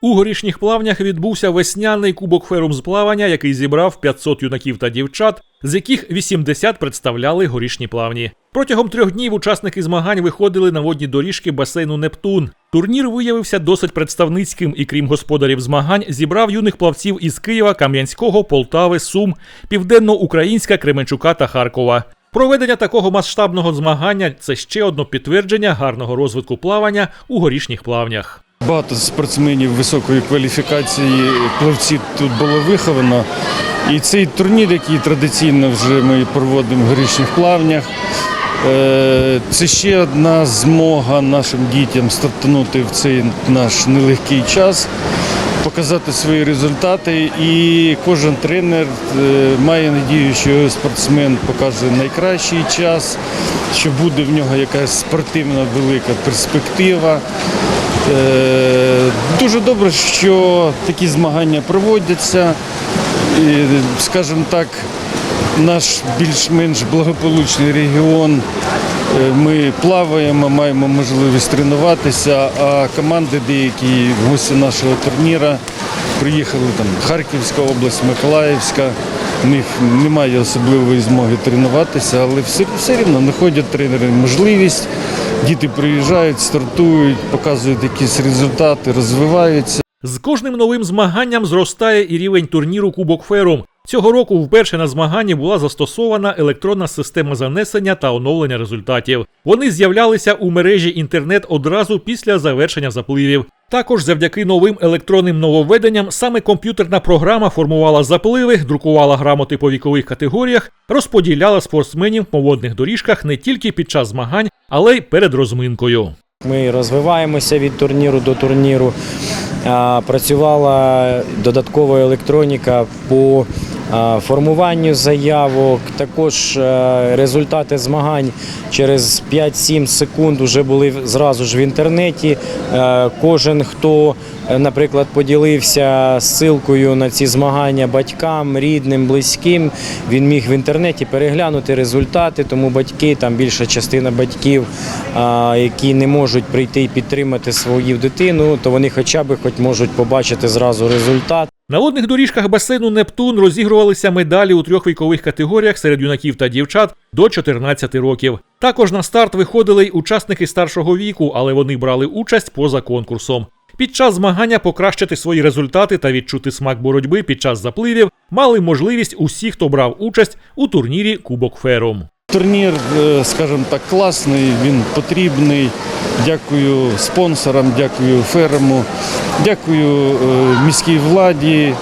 У горішніх плавнях відбувся весняний кубок ферум з плавання, який зібрав 500 юнаків та дівчат, з яких 80 представляли горішні плавні. Протягом трьох днів учасники змагань виходили на водні доріжки басейну Нептун. Турнір виявився досить представницьким і, крім господарів змагань, зібрав юних плавців із Києва, Кам'янського, Полтави, Сум, Південно-Українська, Кременчука та Харкова. Проведення такого масштабного змагання це ще одно підтвердження гарного розвитку плавання у горішніх плавнях. Багато спортсменів високої кваліфікації плавців тут було виховано. І цей турнір, який традиційно вже ми проводимо в горішніх плавнях, е, це ще одна змога нашим дітям стартанути в цей наш нелегкий час, показати свої результати. І кожен тренер е, має надію, що його спортсмен покаже найкращий час, що буде в нього якась спортивна велика перспектива. Е, Дуже добре, що такі змагання проводяться. І, скажімо так, наш більш-менш благополучний регіон. е, Ми плаваємо, маємо можливість тренуватися, а команди деякі гості нашого турніру приїхали там Харківська область, Миколаївська. У них немає особливої змоги тренуватися, але все, все рівно знаходять тренери можливість. Діти приїжджають, стартують, показують якісь результати, розвиваються. З кожним новим змаганням зростає і рівень турніру Кубок Ферум. Цього року вперше на змаганні була застосована електронна система занесення та оновлення результатів. Вони з'являлися у мережі інтернет одразу після завершення запливів. Також завдяки новим електронним нововведенням саме комп'ютерна програма формувала запливи, друкувала грамоти по вікових категоріях, розподіляла спортсменів по водних доріжках не тільки під час змагань, але й перед розминкою. Ми розвиваємося від турніру до турніру. Працювала додаткова електроніка по формуванню заявок. Також е, результати змагань через 5-7 секунд вже були зразу ж в інтернеті. Е, Кожен, хто, е, наприклад, поділився ссилкою на ці змагання батькам, рідним, близьким, він міг в інтернеті переглянути результати, тому батьки, там більша частина батьків, які не можуть прийти і підтримати свою дитину, то вони хоча б хоч можуть побачити зразу результат. На водних доріжках басейну Нептун розігрувалися медалі у трьох вікових категоріях серед юнаків та дівчат до 14 років. Також на старт виходили й учасники старшого віку, але вони брали участь поза конкурсом. Під час змагання покращити свої результати та відчути смак боротьби під час запливів мали можливість усі, хто брав участь у турнірі Кубок Ферум. Турнір, е, скажімо так, класний, він потрібний. Дякую спонсорам, дякую ферму, дякую е, міській владі,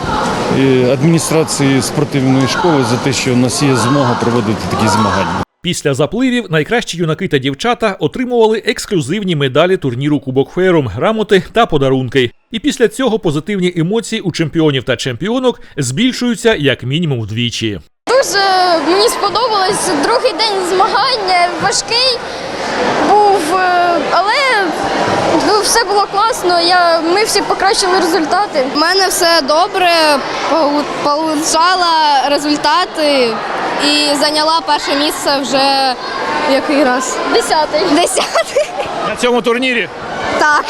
е, адміністрації спортивної школи за те, що у нас є змога проводити такі змагання. Після запливів найкращі юнаки та дівчата отримували ексклюзивні медалі турніру Кубок Ферум, грамоти та подарунки. І після цього позитивні емоції у чемпіонів та чемпіонок збільшуються як мінімум вдвічі. Дуже мені сподобалось другий день змагання, важкий був, е, але ну, все було класно. Я, ми всі покращили результати. У мене все добре, получала результати і зайняла перше місце вже який раз? Десятий. Десятий. на цьому турнірі. Так.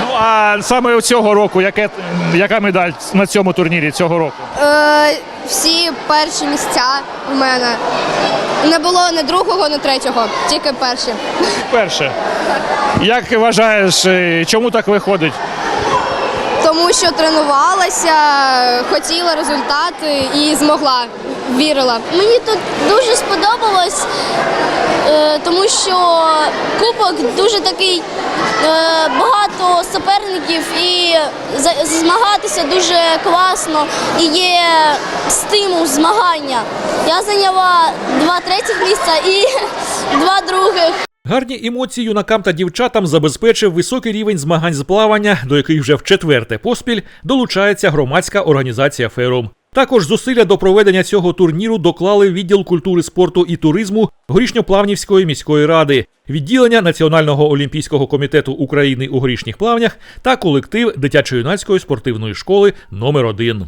Ну а саме цього року, яке, яка медаль на цьому турнірі цього року? Е, всі перші місця у мене. Не було ні другого, ні третього, тільки перші. Перше. Як вважаєш, е, чому так виходить? Тому що тренувалася, хотіла результати і змогла, вірила. Мені тут дуже сподобалось, е, тому що кубок дуже такий е, багато суперників і змагатися дуже класно і є стимул змагання. Я зайняла два третіх місця і два других. Гарні емоції юнакам та дівчатам забезпечив високий рівень змагань з плавання, до яких вже в четверте поспіль долучається громадська організація Ферум. Також зусилля до проведення цього турніру доклали відділ культури, спорту і туризму Горішньоплавнівської міської ради, відділення Національного олімпійського комітету України у горішніх плавнях та колектив дитячо-юнацької спортивної школи номер 1